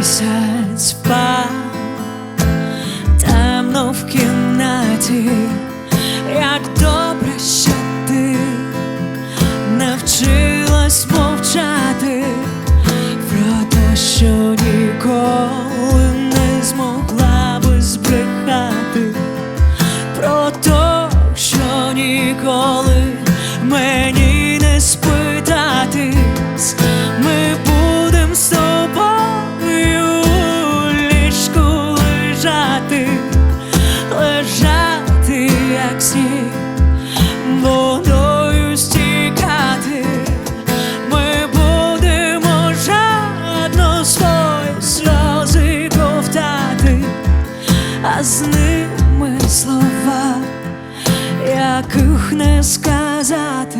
Місяць впав темно в кімнаті, як добре, що ти навчилась мовчати. Про те, що ніколи не змогла би збрехати, про те, що ніколи мені не спи. з ними слова, яких не сказати.